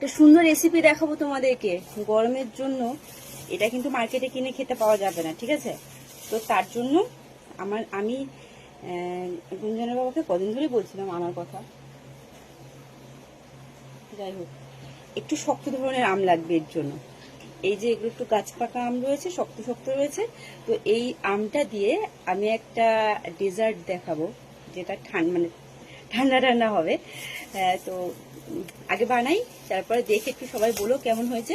একটা সুন্দর রেসিপি দেখাবো তোমাদেরকে। গরমের জন্য এটা কিন্তু মার্কেটে কিনে খেতে পাওয়া যাবে না, ঠিক আছে? তো তার জন্য আমার, আমি গুঞ্জনের বাবাকে কদিন ধরে বলছিলাম আমার কথা। যাই হোক, একটু শক্ত ধরনের আম লাগবে এর জন্য। এই যে এগুলো একটু গাছ পাকা আম রয়েছে, শক্ত শক্ত রয়েছে। তো এই আমটা দিয়ে আমি একটা ডেজার্ট দেখাবো, যেটা ঠান্ডা মানে ঠান্ডা ঠান্ডা হবে তো আগে বানাই, তারপরে দেখে একটু সবাই বলো কেমন হয়েছে।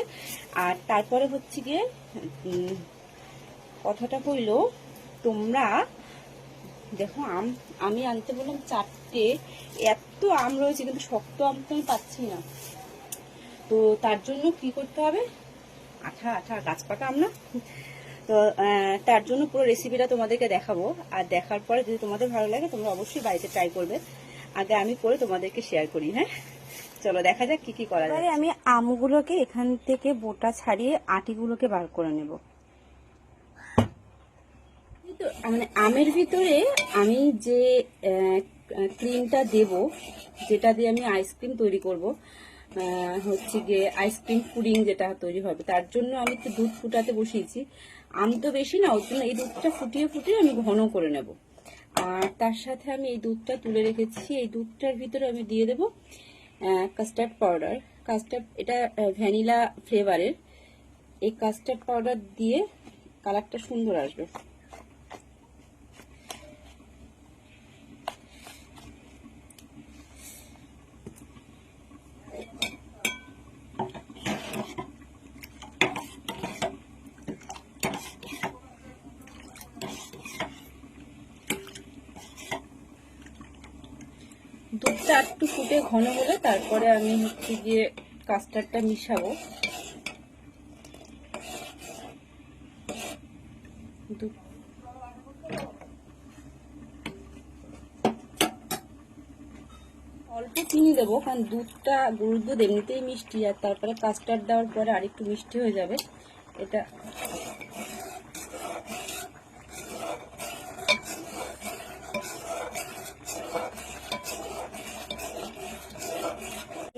আর তারপরে হচ্ছে গিয়ে কথাটা হইল, তোমরা দেখো, আম, আমি আনতে বললাম চারটে, এত আম রয়েছে, কিন্তু শক্ত আম তো আমি পাচ্ছি না। তো তার জন্য কি করতে হবে? আঠা আঠা, গাছ পাকা আম না? তো তার জন্য পুরো রেসিপিটা তোমাদেরকে দেখাবো। আর দেখার পরে যদি তোমাদের ভালো লাগে, তোমরা অবশ্যই বাড়িতে ট্রাই করবে। আগে আমি করে তোমাদেরকে শেয়ার করি হ্যাঁ? চলো দেখা যাক কি কি করা যায় আমি আমগুলোকে এখান থেকে বোটা ছাড়িয়ে আটিগুলোকে বার করে নেব। তো মানে আমের ভিতরে আমি যে ক্রিমটা দেব যেটা দিয়ে আমি আইসক্রিম তৈরি করব হচ্ছে গিয়ে আইসক্রিম পুডিং যেটা তৈরি হবে তার জন্য আমি একটু দুধ ফুটাতে বসিয়েছি। আম তো বেশি না ওর জন্য এই দুধটা ফুটিয়ে ফুটিয়ে আমি ঘন করে নেব। আর তার সাথে আমি এই দুধটা তুলে রেখেছি এই দুধটার ভিতরে আমি দিয়ে দেব কাস্টার্ড পাউডার কাস্টার্ড এটা ভ্যানিলা ফ্লেভারের এই কাস্টার্ড পাউডার দিয়ে কালারটা সুন্দর আসবে। একটু ফুটে ঘন হলে তারপরে আমি হচ্ছে গিয়ে কাস্টার্ডটা মিশাবো। অল্প চিনি দেবো, কারণ দুধটা গরুর দুধ এমনিতেই মিষ্টি, আর তারপরে কাস্টার্ড দেওয়ার পরে আরেকটু মিষ্টি হয়ে যাবে। এটা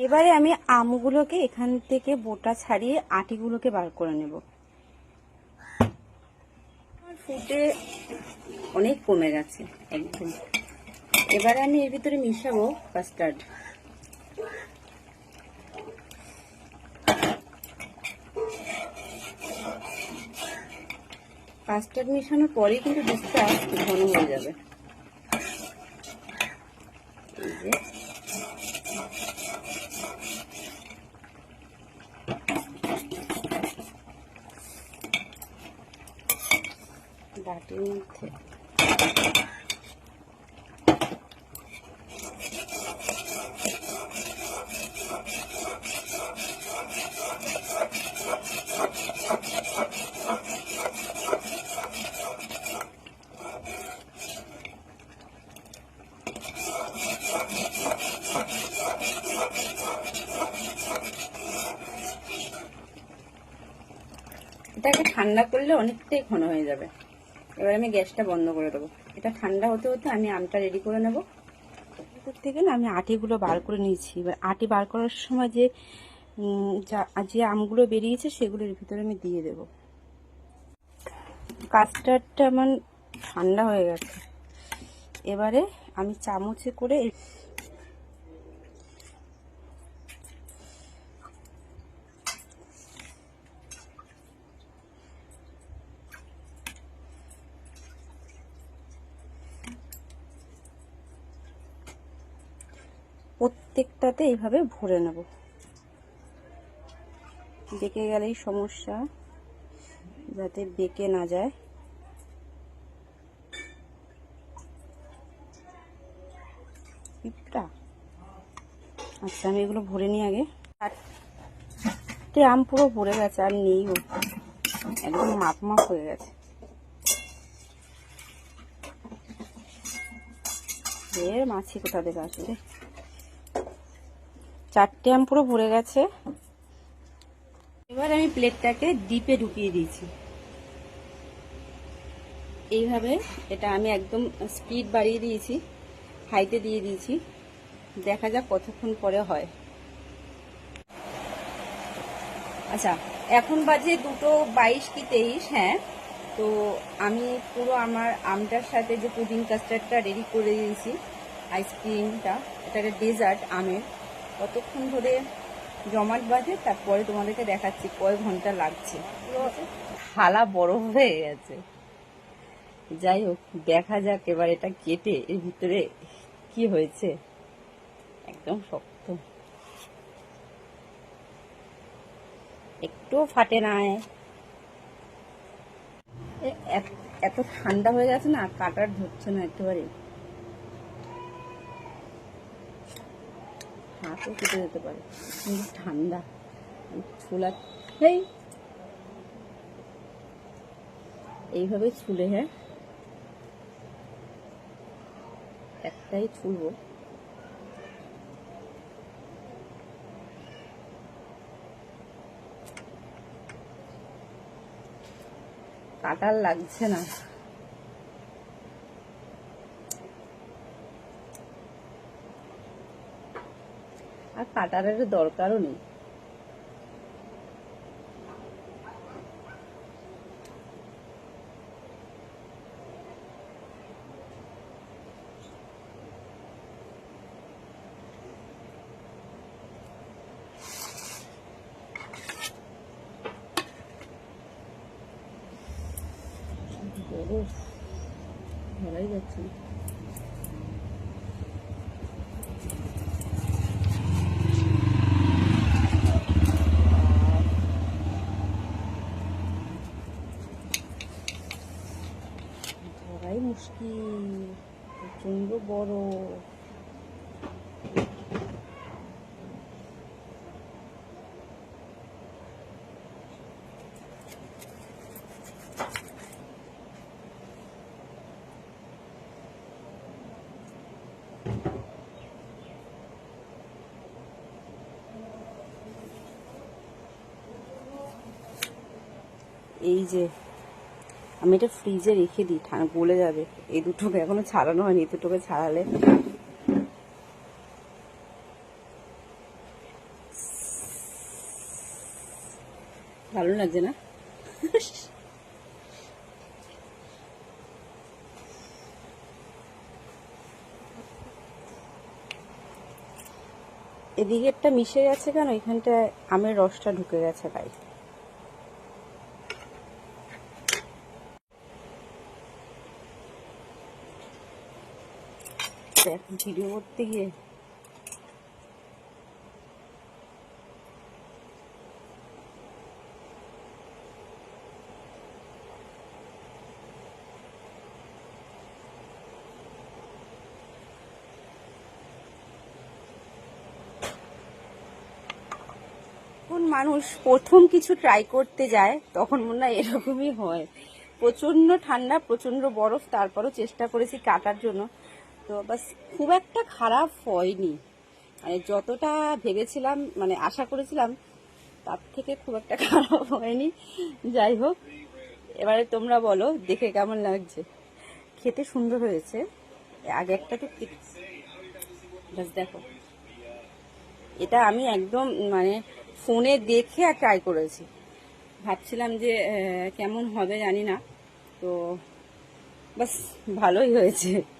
এবারে আমি আমগুলোকে এখান থেকে বোটা ছাড়িয়ে আটিগুলোকে বার করে নেব। ফুটে অনেক কমে গেছে, একদম। এবারে আমি এর ভিতরে মিশাবো কাস্টার্ড। কাস্টার্ড মেশানোর পরেই কিন্তু দুধটা ঘন হয়ে যাবে। এই যে। এটাকে ঠান্ডা করলে অনেকটাই ঘন হয়ে যাবে। এবার আমি গ্যাসটা বন্ধ করে দেবো। এটা ঠান্ডা হতে হতে আমি আমটা রেডি করে নেব। ভিতর থেকে না আমি আটিগুলো বার করে নিয়েছি। এবার আটি বার করার সময় যে যা- যে আমগুলো বেরিয়েছে সেগুলোর ভিতরে আমি দিয়ে দেব। কাস্টার্ডটা আমার ঠান্ডা হয়ে গেছে। এবারে আমি চামচে করে এই- প্রত্যেকটাতে এইভাবে ভরে নেব। বেঁকে গেলেই সমস্যা, যাতে বেঁকে না যায়। পিঁপড়া আচ্ছা আমি এগুলো ভরে নিই আগে। চারটে আম পুরো ভরে গেছে, আর নেইও একদম মাপ মাপ হয়ে গেছে। মাছি কোথা থেকে আসবে? চারটে আম পুরো ভরে গেছে। এবার আমি প্লেটটাকে ডিপে ঢুকিয়ে দিয়েছি। এইভাবে এটা আমি একদম স্পিড বাড়িয়ে দিয়েছি হাইতে দিয়ে দিয়েছি। দেখা যাক কতক্ষণ পরে হয়। আচ্ছা এখন বাজে দুটো বাইশ কি তেইশ হ্যাঁ। তো আমি পুরো আমার আমটার সাথে যে পুডিং কাস্টার্ডটা রেডি করে দিয়েছি, আইসক্রিমটা এটা একটা ডেজার্ট আমের। কতক্ষণ ধরে জমাট বাজে তারপরে তোমাদেরকে দেখাচ্ছি কয় ঘণ্টা লাগছে। থালা বরফ হয়ে গেছে। যাই হোক, দেখা যাক এবার এটা কেটে এর ভিতরে কি হয়েছে। একদম শক্ত। একটু ফাটে না এত ঠান্ডা হয়ে গেছে না, কাটার ধরছে না একেবারে হাতও কেটে যেতে পারে। কিন্তু ঠান্ডা। ছোলা এই এইভাবে ছুলে হ্যাঁ? একটাই ছুলবো। কাটার লাগছে না। কাটারের দরকারও নেই। বরফ ধরাই যাচ্ছে ধরাই মুশকিল প্রচণ্ড বড়। এই যে আমি এটা ফ্রিজে রেখে দিই গলে যাবে। এই দুটোকে এখনও ছাড়ানো হয়নি, এই দুটোকে ছাড়ালে। ভালো লাগছে না? এদিকেরটা মিশে গেছে কেন? এখানটায় আমের রসটা ঢুকে গেছে তাই এখন ভিডিও করতে গিয়ে। মানুষ প্রথম কিছু ট্রাই করতে যায়, তখন মনে হয় এরকমই হয়। প্রচণ্ড ঠান্ডা প্রচণ্ড বরফ, তারপরও চেষ্টা করেছি কাটার জন্য। তো, বাস খুব একটা খারাপ হয়নি। মানে যতটা ভেবেছিলাম মানে আশা করেছিলাম, তার থেকে খুব একটা খারাপ হয়নি। যাই হোক, এবারে তোমরা বলো, দেখে কেমন লাগছে? খেতে সুন্দর হয়েছে। আগে একটা তো দেখো। এটা আমি একদম মানে ফোনে দেখে ট্রাই করেছি। ভাবছিলাম যে কেমন হবে জানি না। তো, বাস ভালোই হয়েছে।